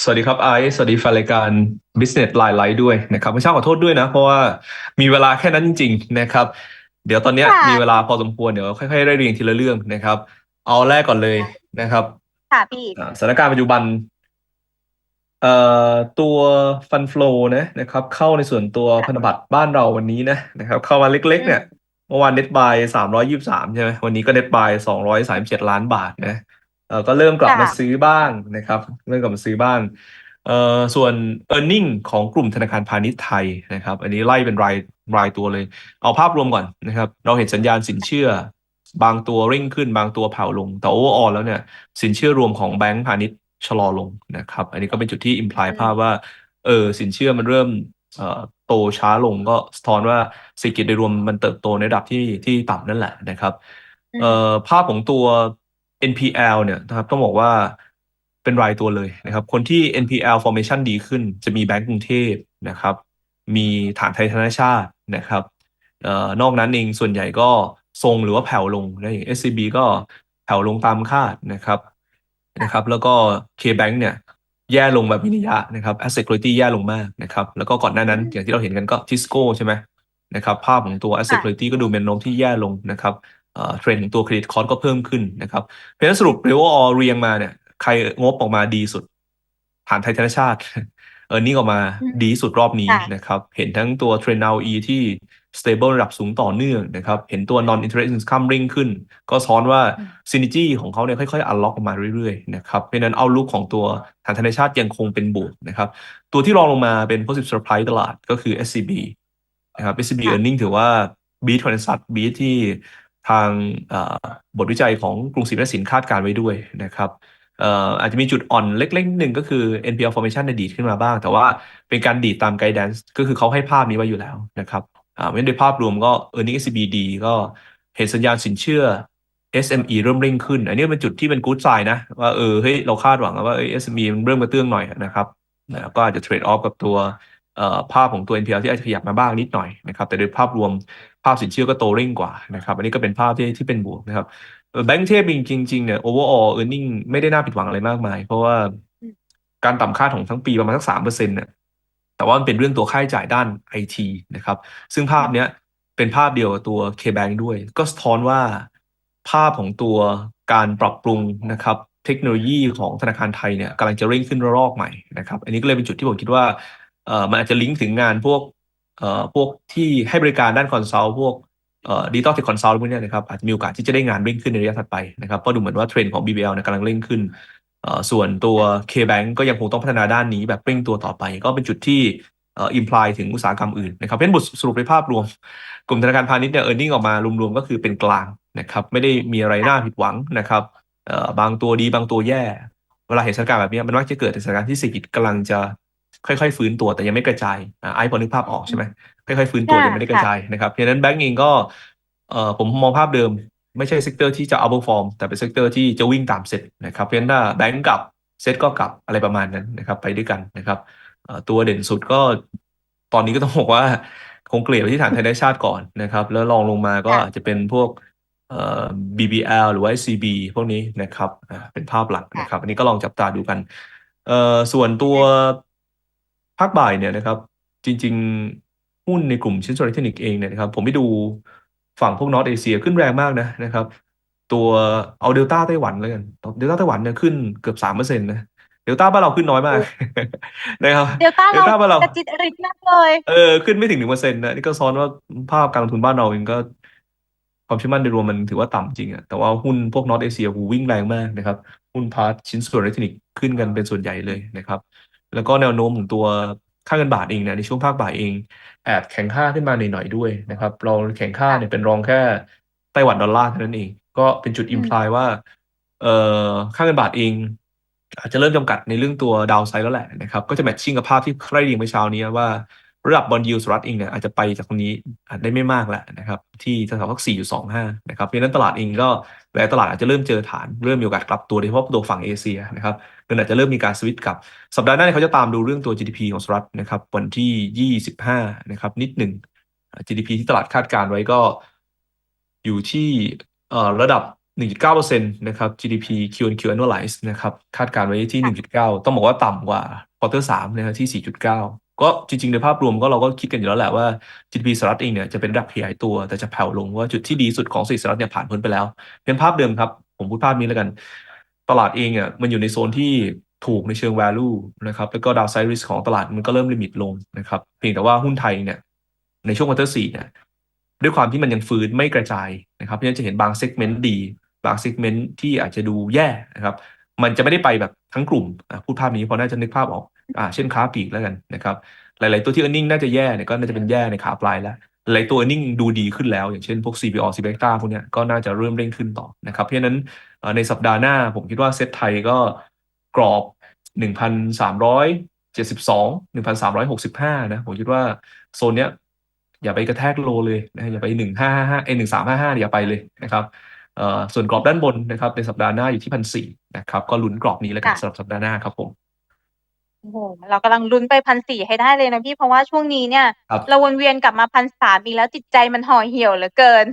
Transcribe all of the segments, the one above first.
สวัสดีครับไอซ์สวัสดีแฟนรายการ Business Line Live ด้วยนะครับไม่ทราบขอโทษด้วยนะ เพราะว่ามีเวลาแค่นั้นจริง ๆ นะครับ เดี๋ยวตอนเนี้ยค่ะมีเวลาพอสมควรเดี๋ยวค่อยๆไล่เรียงทีละเรื่องนะครับ เอาแรกก่อนเลยนะครับ ค่ะพี่อ่าสถานการณ์ปัจจุบันเอ่อตัวฟันฟล w นะนะครับ เข้าในส่วนตัวพันธค่ะบัตรบ้านเราวันนี้นะนะครับ เข้ามาเล็ก ๆ เนี่ยอืมเมื่อวานเน็ตบายสามร้อยยี่สิบสามใช่ไหมวันนี้ก็เน็ตบายสองร้อยสามสิบเจ็ดล้านบาทนะเออ ก็เริ่มกลับมาค่ะซื้อบ้างนะครับ เริ่มกลับมาซื้อบ้างเอ่อส่วน e a r n i n g ของกลุ่มธนาคารพาณิชย์ไทยนะครับ อันนี้ไล่เป็นรายรายตัวเลย เอาภาพรวมก่อนนะครับ เราเห็นสัญญาณสินเชื่อ บางตัวเร่งขึ้นบางตัวแผ่วลง แต่โอเวอร์ออแล้วเนี่ย สินเชื่อรวมของแบงก์พาณิชย์ชะลอลงนะครับ อันนี้ก็เป็นจุดที่อิมพลายอืมภาพว่า เออสินเชื่อมันเริ่มเอ่อโตช้าลงก็สะท้อนว่าเศรษฐกิจโดยรวมมันเติบโตในระดับที่ที่ต่ำนั่นแหละนะครับเอ่อืมอภาพของตัว NPL เนี่ยนะครับต้องบอกว่าเป็นรายตัวเลยนะครับ คนที่ NPL formation ดีขึ้น จะมีแบงก์กรุงเทพนะครับ มีฐานไทยธนชาตินะครับเอ่อนอกนั้นเองส่วนใหญ่ก็ทรงหรือว่าแผ่วลงนะอย่าง SCB ก็แผ่วลงตามคาดนะครับนะครับ แล้วก็ KBank เนี่ย แย่ลงแบบมีนัยยะนะครับ Asset Quality แย่ลงมากนะครับ แล้วก็ก่อนหน้านั้นอย่างที่เราเห็นกันก็ Tisco ใช่ไหมนะครับ ภาพของตัว Asset ค่ะ Quality ก็ดูเป็นแนวโน้มที่แย่ลงนะครับ เอ่อเทรนด์ของตัวเครดิตคอร์สก็เพิ่มขึ้นนะครับเพราะฉะนั้นสรุปเรียกว่าออเรียงมาเนี่ยใครงบออกมาดีสุดฐานไทยธนชาติเออร์เน็งออกมาอืมดีสุดรอบนี้ค่ะนะครับ เห็นทั้งตัวเทรนด์ ROE ที่ stable ระดับสูงต่อเนื่องนะครับ เห็นตัว non interest income เร่งขึ้น ก็ซ้อนว่าอืม synergy ของเขาเนี่ยค่อยๆ unlock ออกมาเรื่อยๆนะครับเพราะฉะนั้น outlook ของตัวฐานธนชาติยังคงเป็นบวกนะครับ ตัวที่รองลงมาเป็น positive surprise ตลาดก็คือ SCB นะครับ SCB ค่ะ earning ถือว่า beat consensus beat ที่ ทางบทวิจัยของกรุงศรีนสินคาดการไว้ด้วยนะครับอาจจะมีจุดอ่อนเล็กๆนิดนึงก็คือ NPL formation เนี่ยดีดขึ้นมาบ้าง แต่ว่าเป็นการดีดตาม guidance ก็คือเขาให้ภาพนี้ไว้อยู่แล้วนะครับเพราะฉะนั้นโดยภาพรวมก็ earning SCB ดีก็เห็นสัญญาณสินเชื่อ SME เริ่มเร่งขึ้น อันนี้เป็นจุดที่เป็น good sign นะ ว่าเออเฮ้ยเราคาดหวังว่าเออ SME มันเริ่มกระเตื้องหน่อยนะครับก็อาจจะ trade off กับตัว ภาพของตัว NPL ที่อาจจะขยับมาบ้างนิดหน่อยนะครับแต่โดยภาพรวมภาพสินเชื่อก็โตเร่งกว่านะครับอันนี้ก็เป็นภาพที่ที่เป็นบวกนะครับแบงก์เทพจริงๆเนี่ย overall earning ไม่ได้น่าผิดหวังอะไรมากมาย เพราะว่าการต่ำคาดของทั้งปีประมาณสักสามเปอร์เซ็นต์เนี่ยแต่ว่ามันเป็นเรื่องตัวค่าใช้จ่ายด้านไอทีนะครับ ซึ่งภาพเนี้ยเป็นภาพเดียวกับตัว KBank ด้วย ก็สะท้อนว่าภาพของตัวการปรับปรุงนะครับ เทคโนโลยีของธนาคารไทยเนี่ยกำลังจะเร่งขึ้นระลอกใหม่นะครับ อันนี้ก็เลยเป็นจุดที่ผมคิดว่า เอ่อมันอาจจะลิงก์ถึงงานพวกเอ่อพวกที่ให้บริการด้านคอนซัลท์พวกเอ่อดิจิตอลเทคคอนซัลท์พวกเนี้ยนะครับอาจจะมีโอกาสที่จะได้งานเร่งขึ้นในระยะถัดไปนะครับเพราะดูเหมือนว่าเทรนด์ของ BBL เนี่ยกำลังเร่งขึ้นเอ่อส่วนตัว K-Bank ก็ยังคงต้องพัฒนาด้านนี้แบบเร่งตัวต่อไป ก็เป็นจุดที่เอ่อ imply ถึงอุตสาหกรรมอื่นนะครับเพราะฉะนั้นบทสรุปในภาพรวม กลุ่มธนาคารพาณิชย์เนี่ย earning ออกมารวมๆก็คือเป็นกลางนะครับไม่ได้มีอะไรน่าผิดหวังนะครับเอ่อบางตัวดีบางตัวแย่ เวลาเห็นสถานการณ์แบบนี้มันมักจะเกิดในสถานการณ์ที่เศรษฐกิจกำลังจะ ค่อยๆ ฟื้นตัวแต่ยังไม่กระจายอ่าไอ้พอนึกภาพออกใช่ไหมค่อยๆ ฟื้นตัวค่ะยังไม่ได้กระค่ะจายนะครับเพราะฉะนั้นแบงก์เองก็เอ่อผมมองภาพเดิม ไม่ใช่เซกเตอร์ที่จะ outperform แต่เป็นเซกเตอร์ที่จะวิ่งตามเซ็ตนะครับเพราะฉะนั้นถ้าแบงก์กับเซ็ตก็กลับอะไรประมาณนั้นนะครับ ไปด้วยกันนะครับเอ่อตัวเด่นสุดก็ตอนนี้ก็ต้องบอกว่าคงเกลี่ยไปที่ฐานไทยได้ชาติก่อนนะครับ แล้วลองลงมาก็อาจค่ะจะเป็นพวกเอ่อ BBL หรือว่า SCB พวกนี้นะครับอ่าเป็นภาพหลักค่ะนะครับ อันนี้ก็ลองจับตาดูกันเอ่อส่วนตัว ภาคบ่ายเนี่ยนะครับ จริง ๆ หุ้นในกลุ่มชิ้นส่วนอิเล็กทรอนิกส์เองเนี่ยนะครับ ผมไปดูฝั่งพวกนอร์ t เอเชียขึ้นแรงมากนะนะครับ ตัวเอาเดลต้าไต้หวันแล้วกันเดลต้าไต้หวันเนี่ยขึ้นเกือบสามเปอร์เซ็นต์นะเดลต้าบ้านเราขึ้นน้อยมากโอ้นะครับเดลต้าเราเดลต้าบ้านเรากระจิตริดมากเลยเออขึ้นไม่ถึงหนึ่งเปอร์เซ็นต์นะนี่ก็ซ้อนว่าภาพการลงทุนบ้านเราเองก็ ความเชื่อมั่นในรวมมันถือว่าต่ำจริงอะแต่ว่าหุ้นพวกนอตเอเชียหูวิ่งแรงมากนะครับ หุ้นพาร์ทชิ้นส่วนอิเล็กทรอนิกส์ขึ้นกันเป็นส่วนใหญ่เลยนะครับ แล้วก็แนวโน้มของตัวค่าเงินบาทเองเนี่ยในช่วงภาคบ่ายเองแอบแข็งค่าขึ้นมาหน่อยๆด้วยนะครับรองแข็งค่าเนี่ยค่ะเป็นรองแค่ไต้หวันดอลลาร์เท่านั้นเอง ก็เป็นจุดอิอืมมพลายว่าเอ่อค่าเงินบาทเอง อาจจะเริ่มจำกัดในเรื่องตัวดาวไซด์แล้วแหละนะครับก็จะแมทชิ่งกับภาพที่ไล่เรียงไปเช้านี้ว่าระดับบอลยูสหรัฐเองเนี่ยอาจจะไปจากตรงนี้อาจได้ไม่มากแหละนะครับ ที่แถวๆสักสี่จุดสองห้านะครับเพราะฉะนั้นตลาดเองก็ แวร์ตลาดอาจจะเริ่มเจอฐานเริ่มมีโอกาสกลับตัวโดยเฉพาะตัวฝั่งเอเชียนะครับเงินอาจจะเริ่มมีการสวิตช์กลับสัปดาห์หน้าเขาจะตามดูเรื่องตัว GDP ของสหรัฐนะครับวันที่ยี่สิบห้านะครับนิดหนึ่ง GDP ที่ตลาดคาดการไว้ก็อยู่ที่เอ่อระดับ 1.9%นะครับ GDP Q on Q annualized นะครับคาดการณ์ไว้ที่ค่ะ1.9 ต้องบอกว่าต่ำกว่า quarter 3นะฮะที่ 4.9 ก็จริง ๆ ในภาพรวมก็เราก็คิดกันอยู่แล้วแหละว่า GDP สหรัฐเองเนี่ยจะเป็นระดับขยายตัวแต่จะแผ่วลงว่าจุดที่ดีสุดของเศรษฐกิจสหรัฐเนี่ยผ่านพ้นไปแล้ว เป็นภาพเดิมครับ ผมพูดภาพนี้แล้วกัน ตลาดเองอะมันอยู่ในโซนที่ถูกในเชิง value นะครับแล้วก็ downside risk ของตลาดมันก็เริ่มลิมิตลงนะครับเพียงแต่ว่าหุ้นไทยเนี่ยในช่วงควอเตอร์สี่เนี่ยด้วยความที่มันยังฟื้นไม่กระจายนะครับเพราะฉะนั้นจะเห็นบางเซกเมนต์ดี บางเซกเมนต์ที่อาจจะดูแย่นะครับมันจะไม่ได้ไปแบบทั้งกลุ่มอะพูดภาพนี้พราะน่าจะนึกภาพออก อ่าเช่นค้าปลีกแล้วกันนะครับ หลาย ๆ ตัวที่ earning น่าจะแย่เนี่ยก็น่าจะเป็นแย่ในขาปลายแล้ว หลายตัว earning ดูดีขึ้นแล้ว อย่างเช่นพวก CPO c b e c t a พวกเนี้ยก็น่าจะเริ่มเร่งขึ้นต่อนะครับ เพราะฉะนั้นเอ่อในสัปดาห์หน้าผมคิดว่าเซ็ตไทยก็กรอบ 1,372 1,365 นะ ผมคิดว่าโซนเนี้ยอย่าไปกระแทกโลเลยนะอย่าไป 1,555เอ้ย1,355อย่าไปเลยนะครับเอ่อส่วนกรอบด้านบนนะครับในสัปดาห์หน้าอยู่ที่1,400นะครับก็ลุ้นกรอบนี้แล้วกันค่ะสำหรับสัปดาห์หน้าครับผม โอ้โหเรากำลังลุ้นไปพันสี่ให้ได้เลยนะพี่ เพราะว่าช่วงนี้เนี่ยครับ เราวนเวียนกลับมาพันสามอีกแล้ว จิตใจมันห่อเหี่ยวเหลือเกิน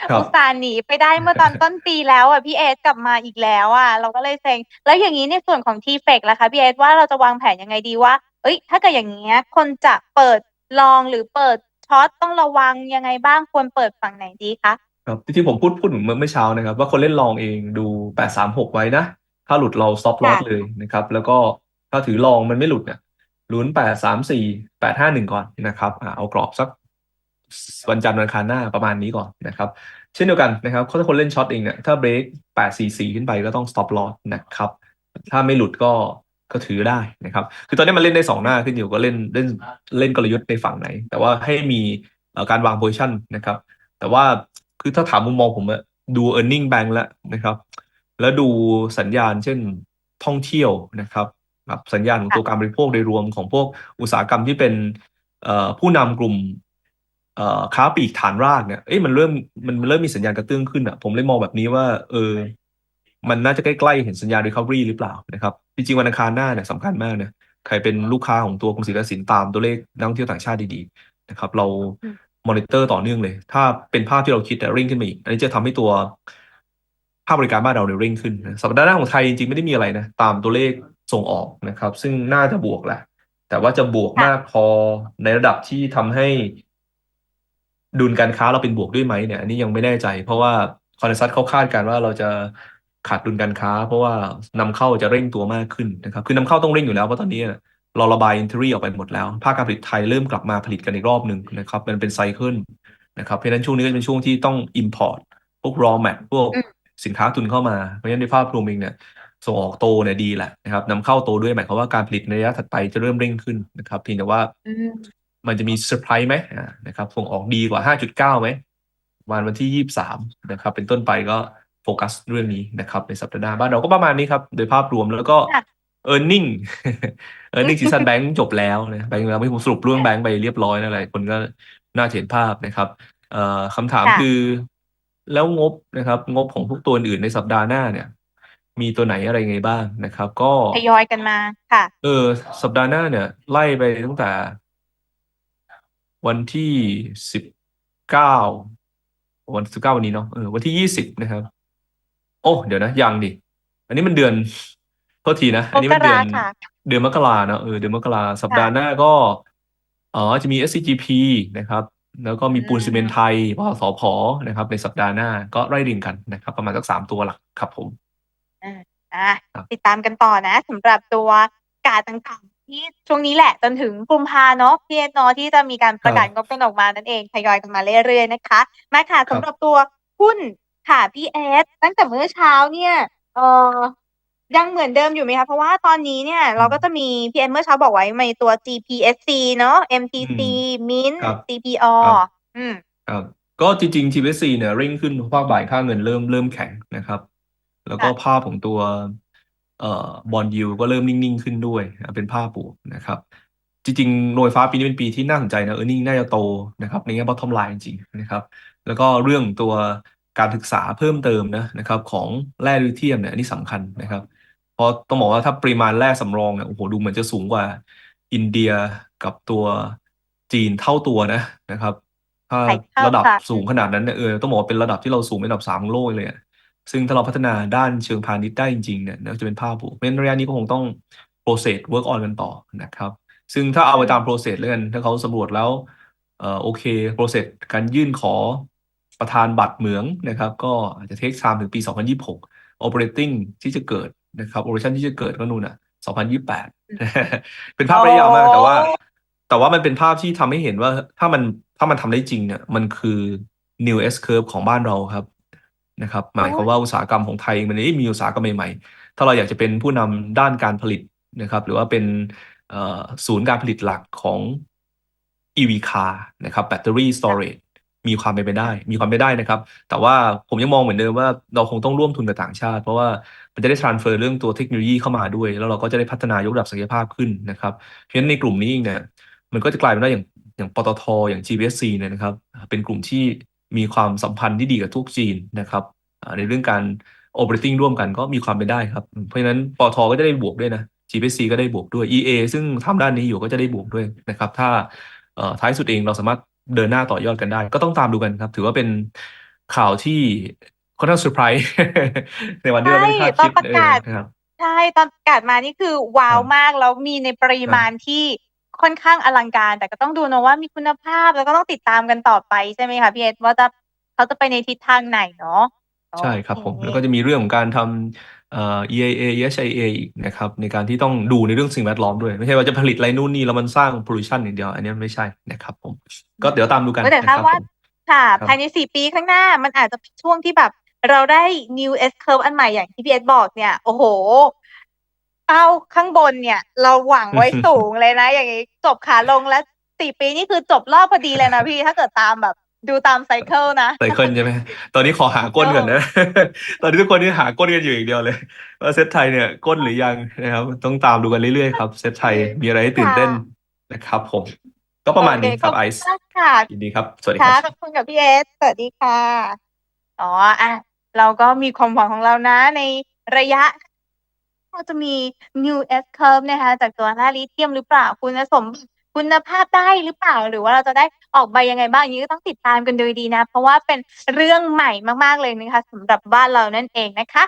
ครับอุตส่าห์หนีไปได้เมื่อตอนต้นปีแล้วอะพี่เอสกลับมาอีกแล้วอะเราก็เลยเซ็ง แล้วอย่างนี้ในส่วนของทีเฟกล่ะคะพี่เอสว่า เราจะวางแผนยังไงดีว่าเอ้ย ถ้าเกิดอย่างเงี้ย คนจะเปิดลอง หรือเปิดช็อต ต้องระวังยังไงบ้าง ควรเปิดฝั่งไหนดีคะ ครับ จริง ๆ ผมพูด พูดเหมือนเมื่อเช้านะครับว่า คนเล่นลองเองดู 836 ไว้นะ ถ้าหลุดเรา stop loss ค่ะเลยนะครับ แล้วก็ ถ้าถือลองมันไม่หลุดเนี่ยลุ้น834 851ก่อนนะครับอ่าเอากรอบสักวันจันทร์วันอังคารหน้าประมาณนี้ก่อนนะครับ เช่นเดียวกันนะครับถ้าคนเล่นช็อตเองเนี่ยถ้าเบรก844ขึ้นไปก็ต้อง stop loss นะครับ ถ้าไม่หลุดก็ก็ถือได้นะครับ คือตอนนี้มันเล่นได้สองหน้าขึ้นอยู่ก็เล่นเล่นเล่นกลยุทธ์ในฝั่งไหน แต่ว่าให้มีการวางโพ i ชันนะครับ แต่ว่าคือถ้าถามมุมมองผมอะดู e a r n i n g bank แล้วนะครับ แล้วดูสัญญาณเช่นท่องเที่ยวนะครับ แบบสัญญาณของตัวการบริโภคโดยรวมของพวกอุตสาหกรรมที่เป็นเอ่อผู้นำกลุ่มเอ่อค้าปลีกฐานรากเนี่ยเอ้ยมันเริ่มมันมันเริ่มมีสัญญาณกระเตื้องขึ้นอะผมเลยมองแบบนี้ว่า เออ มันน่าจะใกล้ๆเห็นสัญญาณ recovery หรือเปล่านะครับ จริงๆวันอังคารหน้าเนี่ยสำคัญมากนะใครเป็นลูกค้าของตัวกรมศิลปสินตามตัวเลขนักท่องเที่ยวต่างชาติดีๆนะครับ เราอืมมอนิเตอร์ต่อเนื่องเลย ถ้าเป็นภาพที่เราคิดอะเร่งขึ้นมาอีก อันนี้จะทำให้ตัวภาคบริการบ้านเราเนี่ยเร่งขึ้นนะสัปดาห์หน้าของไทยจริงๆไม่ได้มีอะไรนะ ตามตัวเลข ส่งออกนะครับ ซึ่งน่าจะบวกแหละ แต่ว่าจะบวกมากพอในระดับที่ทำให้ ดุลการค้าเราเป็นบวกด้วยไหมเนี่ยอันนี้ยังไม่แน่ใจ เพราะว่าคอนซัสเขาคาดการณ์ว่าเราจะขาดดุลการค้า เพราะว่านำเข้าจะเร่งตัวมากขึ้นนะครับ คือนำเข้าต้องเร่งอยู่แล้วเพราะตอนนี้เราระบายอินเทอรี่ออกไปหมดแล้ว ภาคการผลิตไทยเริ่มกลับมาผลิตกันอีกรอบหนึ่งนะครับ มันเป็นไซเคิลนะครับ เพราะฉะนั้นช่วงนี้ก็จะเป็นช่วงที่ต้อง import พวก raw mat พวกอืมสินค้าตุนเข้ามา เพราะฉะนั้นในภาพรวมเองเนี่ย ส่งออกโตเนี่ยดีแหละนะครับนำเข้าโตด้วยหมายความว่าการผลิตในระยะถัดไปจะเริ่มเร่งขึ้นนะครับเพียงแต่ว่าอืมมันจะมีเซอร์ไพรส์ไหมอ่านะครับส่งออกดีกว่า 5.9ไหมวันวันที่ 23 นะครับ เป็นต้นไปก็โฟกัสเรื่องนี้นะครับในสัปดาห์หน้าบ้านเราก็ประมาณนี้ครับ โดยภาพรวมแล้วก็ค่ะ e a r n i n g e a r n i n g season bank จบแล้วนะแบงค์แล้วไม่ผมสรุปเรื่องแบงค์ไปเรียบร้อยนะหลายคนก็น่าจะเห็นภาพนะครับเอ่อคำถามค่ะคือ แล้วงบนะครับ งบของทุกตัวอื่นในสัปดาห์หน้าเนี่ย มีตัวไหนอะไรไงบ้างนะครับ ก็ทยอยกันมาค่ะ เออ สัปดาห์หน้าเนี่ย ไล่ไปตั้งแต่ วันที่สิบเก้าวันสิบเก้าวันนี้เนาะเออวันที่ยี่สิบนะครับ โอ้เดี๋ยวนะยังดิอันนี้มันเดือนโทษทีนะ อันนี้มันเดือน มกราค่ะ เดือนมกราเนอะเออเดือนมกราสัปดาห์หน้าก็อ๋อจะมี SCGP นะครับ แล้วก็มีปูนอืมซีเมนต์ไทยปตสผนะครับ ในสัปดาห์หน้าก็ไล่เรียงกันนะครับ ประมาณสักสามตัวหลักครับผม อะครับติดตามกันต่อนะสำหรับตัวการต่างๆ ที่ช่วงนี้แหละจนถึงกุมภาเนาะพี่เอสเนาะที่จะมีการประกาศงบกันออกมานั่นเองทยอยกันมาเรื่อยๆนะคะมาค่ะสำหรับตัวหุ้นค่ะพี่เอสตั้งแต่เมื่อเช้าเนี่ยเออยังเหมือนเดิมอยู่ไหมคะ เพราะว่าตอนนี้เนี่ยเราก็จะมีพี่เอสเมื่อเช้าบอกไว้มีตัว GPSC เนาะ MTC Mint ครับ CPO ครับอืมครับก็จริงๆ TVC เนี่ยเร่งขึ้นเพราะภาคบ่ายค่าเงินเริ่มเริ่มแข็งนะครับ แล้วก็ค่ะภาพของตัวเอ่อบอลยูก็เริ่มนิ่ง ๆ ขึ้นด้วยอะเป็นภาพบวกนะครับ จริงๆโรยฟ้าปีนี้เป็นปีที่น่าสนใจนะเออร์เน็งน่าจะโตนะครับในแง่ bottom line จริงๆนะครับ แล้วก็เรื่องตัวการศึกษาเพิ่มเติมนะนะครับของแร่ลิเธียมเนี่ยอันนี้สำคัญนะครับ เพราะต้องบอกว่าถ้าปริมาณแร่สำรองเนี่ยโอ้โหดูเหมือนจะสูงกว่าอินเดียกับตัวจีนเท่าตัวนะนะครับ ถ้าใช่เท่าระดับค่ะสูงขนาดนั้นเนี่ยเออต้องบอกว่าเป็นระดับที่เราสูงเป็นอันดับสามของโลกเลยอะ ซึ่งถ้าเราพัฒนาด้านเชิงพาณิชย์ได้จริงๆเนี่ยน่าจะเป็นภาพบวกเพราะฉะนั้นระยะนี้ก็คงต้อง process work on กันต่อนะครับ ซึ่งถ้าเอาไปตาม process แล้วกันถ้าเขาสำรวจแล้วเอ่อโอเค process การยื่นขอประธานบัตรเหมืองนะครับ ก็อาจจะ take time ถึงปี 2026 operating ที่จะเกิดนะครับ operation ที่จะเกิดก็นู่นอะ 2028 เป็นภาพระยะยาวมากแต่ว่า แต่ว่ามันเป็นภาพที่ทำให้เห็นว่าถ้ามันถ้ามันทำได้จริงเนี่ยมันคือ new S curve ของบ้านเราครับ นะครับหมายความว่าอุตสาหกรรมของไทยมันได้มีอุตสาหกรรมใหม่ๆ ถ้าเราอยากจะเป็นผู้นำด้านการผลิตนะครับหรือว่าเป็นศูนย์การผลิตหลักของ EV car นะครับ battery storage มีความเป็นไปได้ มีความเป็นไปได้นะครับ แต่ว่าผมยังมองเหมือนเดิมว่าเราคงต้องร่วมทุนกับต่างชาติ เพราะว่ามันจะได้ transfer เรื่องตัวเทคโนโลยีเข้ามาด้วย แล้วเราก็จะได้พัฒนายกระดับศักยภาพขึ้นนะครับ เพราะฉะนั้นในกลุ่มนี้เองเนี่ยมันก็จะกลายเป็นว่าอย่างอย่างปตทอย่าง GPSC เนี่ยนะครับ เป็นกลุ่มที่ มีความสัมพันธ์ที่ดีกับทุกจีนนะครับอ่าในเรื่องการ operating ร่วมกันก็มีความเป็นได้ครับ เพราะฉะนั้นปตทก็จะได้บวกด้วยนะ GPSC ก็ได้บวกด้วย EA ซึ่งทำด้านนี้อยู่ก็จะได้บวกด้วยนะครับ ถ้าเอ่อท้ายสุดเองเราสามารถเดินหน้าต่อยอดกันได้ ก็ต้องตามดูกันครับ ถือว่าเป็นข่าวที่ค่อนข้างเซอร์ไพรส์ในวันที่เราไม่ได้คาดใช่ตอคินดประเออกาศนะครับใช่ ตอนประกาศมานี่คือว้าวครับมาก แล้วมีในปริมาณที่ ค่อนข้างอลังการ แต่ก็ต้องดูนะว่ามีคุณภาพแล้วก็ต้องติดตามกันต่อไปใช่ไหมคะพี่เอสว่าจะเขาจะไปในทิศทางไหนเนาะใช่ครับผมโอเแล้วก็จะมีเรื่องของการทำเอ่อ EIA EHIA อีกนะครับในการที่ต้องดูในเรื่องสิ่งแวดล้อมด้วย ไม่ใช่ว่าจะผลิตอะไรนู่นนี่แล้วมันสร้าง pollution อย่างเดียว อันนี้ไม่ใช่นะครับผม ก็เดี๋ยวตามดูกันแต่นะคถ้ารับว่าผมค่ะครับภายในสี่ปีข้างหน้ามันอาจจะเป็นช่วงที่แบบเราได้ new S curve อันใหม่อย่างที่พี่เอสบอกเนี่ย โอ้โห เป้าข้างบนเนี่ย เราหวังไว้สูงเลยนะ อย่างนี้จบขาลงแล้วสี่ปีนี่คือจบรอบพอดีเลยนะพี่ถ้าเกิดตามแบบดูตามไซเคิลนะไซเคิลใช่ไหมตอนนี้ขอหาก้นก่อนนะ ตอนนี้ทุกคนนี่หาก้นกันอยู่อย่างเดียวเลย ว่าเซตไทยเนี่ยก้นหรือยังนะครับ ต้องตามดูกันเรื่อยๆครับเซตไทยมีอะไรให้ตื่นเต้นนะครับผม ก็ประมาณนี้ครับโอไอเขซ์มากค่ะยินดีครับ สวัสดีคค่ะรับขอบคุณกับพี่เอสสวัสดีค่ะ อ๋ออะเราก็มีความหวังของเรานะในระยะ เราจะมี new S curve นะคะจากตัวหน้าลิเทียมหรือเปล่าคุณสมบัติคุณภาพได้หรือเปล่า หรือว่าเราจะได้ออกใบยังไงบ้างอย่างนี้ก็ต้องติดตามกันโดยดีนะ เพราะว่าเป็นเรื่องใหม่มากๆเลยนะคะสำหรับบ้านเรานั่นเองนะคะ